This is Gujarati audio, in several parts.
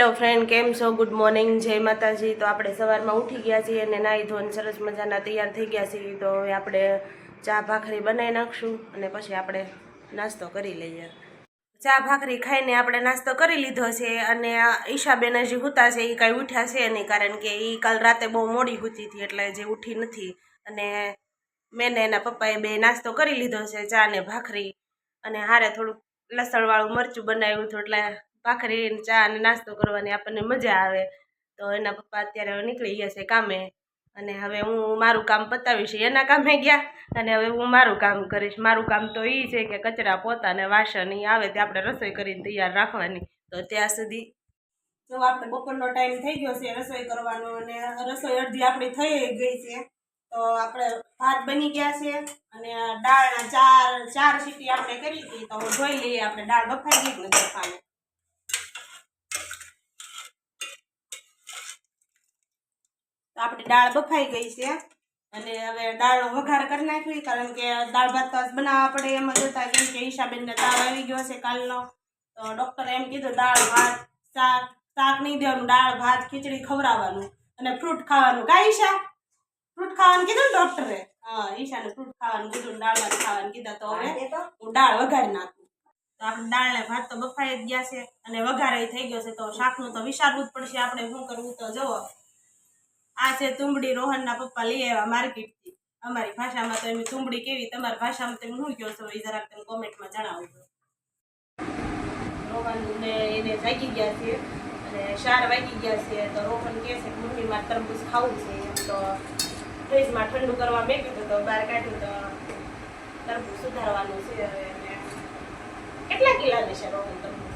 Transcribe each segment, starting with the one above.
હેલો ફ્રેન્ડ, કેમ છો? ગુડ મોર્નિંગ, જય માતાજી. તો આપણે સવારમાં ઉઠી ગયા છીએ અને નાહી ધોઈને સરસ મજાના તૈયાર થઈ ગયા છીએ. તો હવે આપણે ચા ભાખરી બનાવી નાખશું અને પછી આપણે નાસ્તો કરી લઈએ. ચા ભાખરી ખાઈને આપણે નાસ્તો કરી લીધો છે અને ઈશાબેન હજી હુતા છે એ કાંઈ ઉઠ્યા છે નહીં, કારણ કે એ કાલ રાતે બહુ મોડી હુતી હતી, એટલે જે ઉઠી નથી. અને મેં ને એના પપ્પાએ બે નાસ્તો કરી લીધો છે, ચા ને ભાખરી. અને હારે થોડુંક લસણવાળું મરચું બનાવ્યું હતું, એટલે ભાખરી ચા અને નાસ્તો કરવાની આપણને મજા આવે. તો એના પપ્પા અત્યારે હવે નીકળી ગયા છે કામે. અને હવે હું મારું કામ પતાવીશ. એના કામે ગયા અને હવે હું મારું કામ કરીશ. મારું કામ તો એ છે કે કચરા પોતા ને વાસણ આવે તે આપણે રસોઈ કરીને તૈયાર રાખવાની. તો ત્યાં સુધી જો આપણે બપોરનો ટાઈમ થઈ ગયો છે રસોઈ કરવાનો અને રસોઈ અડધી આપણી થઈ ગઈ છે. તો આપણે ભાત બની ગયા છે અને દાળના ચાર ચાર સીટી આપણે કરી હતી. તો જોઈ લઈએ આપણે દાળ બફાઈ ગઈ નથી તો આપણી દાળ બફાઈ ગઈ છે. અને હવે દાળનો વઘાર કરી નાખવી કારણ કે દાળ ભાત તો બનાવવા પડે એમ જ હતા કેમ કે ઈશાબેનને તાવ આવી ગયો છે કાલનો. તો ડૉક્ટરે એમ કીધું દાળ ભાત શાક શાક નહીં દેવાનું દાળ ભાત ખીચડી ખવડાવવાનું અને ફ્રૂટ ખાવાનું. કા ઈશા? ફ્રૂટ ખાવાનું કીધું ને ડૉક્ટરે હા ઈશાને ફ્રૂટ ખાવાનું કીધું દાળ ભાત ખાવાનું કીધા તો હવે હું દાળ વઘારી નાખું. તો આપણે દાળ ને ભાત તો બફાઈ જ ગયા છે અને વઘારે થઈ ગયો છે તો શાકનું તો વિચારવું જ પડશે આપણે શું કરવું? તો જુઓ આ છે તુંબડી રોહનના પપ્પા લઈ આવ્યા માર્કેટથી. અમારી ભાષામાં તો એમ તુંબડી કેવી તમારી ભાષામાં તમે શું કહો છો? એ જરાક તમે કોમેન્ટમાં જણાવજો રોહન ને એને જાગી ગયા છે અને ચાર વાગી ગયા છે તો રોહન કહે છે કે મમ્મી મારે તરબૂચ ખાવું છે. તો ફ્રીજમાં ઠંડુ કરવા મેં તો બહાર કાઢ્યું તો તરબૂચ સુધારવાનું છે હવે કેટલા કિલા છે રોહન તરબૂચ?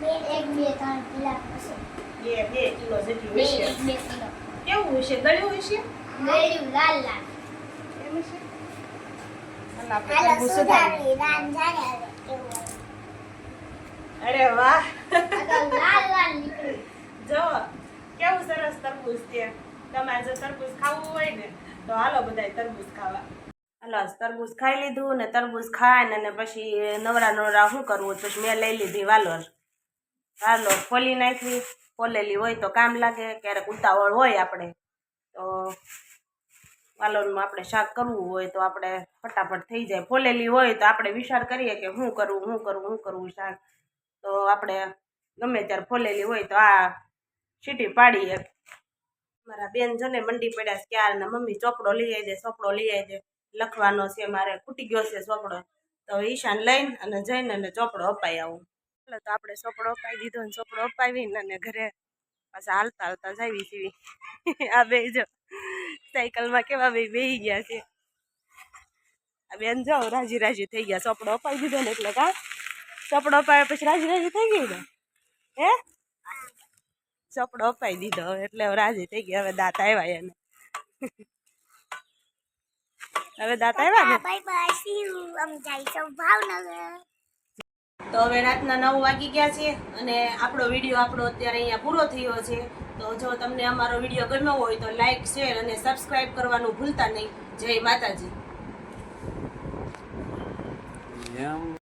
બે એક બે ત્રણ કિલા હશે બે બે કિલો જેટલું હશે. બે કિલો. કેવું હશે ગળ્યું હશે ગળ્યું લાલ લાલ. અરે વાહ. તો જો કેવું સરસ તરબૂચ છે. તમારે જો તરબૂચ ખાવું હોય ને તો હાલો બધાય તરબૂચ ખાવા. હાલો તરબૂચ ખાઈ લીધું ને તરબૂચ ખાઈને અને પછી નવરા નવરા શું કરવું પછી મેં લઈ લીધી વાલોર. વાલોર ફોલી નાખી ફોલેલી હોય તો કામ લાગે, ક્યારેક ઉતાવળ હોય આપણે. તો વાલોનું આપણે શાક કરવું હોય તો આપણે ફટાફટ થઈ જાય. ફોલેલી હોય તો આપણે વિચાર કરીએ કે હું કરવું હું કરવું હું કરવું શાક. તો આપણે ગમે ત્યારે ફોલેલી હોય તો આ સીટી પાડીએ. મારા બેન જને મંડી પડ્યા છે ક્યારે મમ્મી ચોપડો લઈ આવી દે ચોપડો લઈ આવી દે લખવાનો છે, મારે ખૂટી ગયો છે ચોપડો તો ઈશાન લઈને અને જઈને અને ચોપડો અપાઈ આવું. એટલે તો આપણે સોપડો અપાઈ દીધો ને ચોપડો અપાવીને અને ઘરે પાછા હાલતા હાલતા જાવી સીવી આ બે જો સાયકલમાં કેવા બે બેહી ગયા છે. આ બેન જાઓ રાજી રાજી થઈ ગયા. ચોપડો અપાઈ દીધો ને એટલે કા? ચોપડો અપાવ્યા પછી રાજી રાજી થઈ ગઈ ને? હે? ચોપડો અપાવી દીધો એટલે રાજી થઈ ગયા. હવે દાંત આવ્યા એને. હવે દાંત આવ્યા ને? ભાવનગર. તો હવે રાતના નવ વાગી ગયા છે અને આપણો વીડિયો આપણો અત્યારે અહીંયા પૂરો થયો છે. તો જો તમને અમારો વીડિયો ગમ્યો હોય તો લાઈક, શેર અને સબસ્ક્રાઈબ કરવાનું ભૂલતા નહીં. જય માતાજી.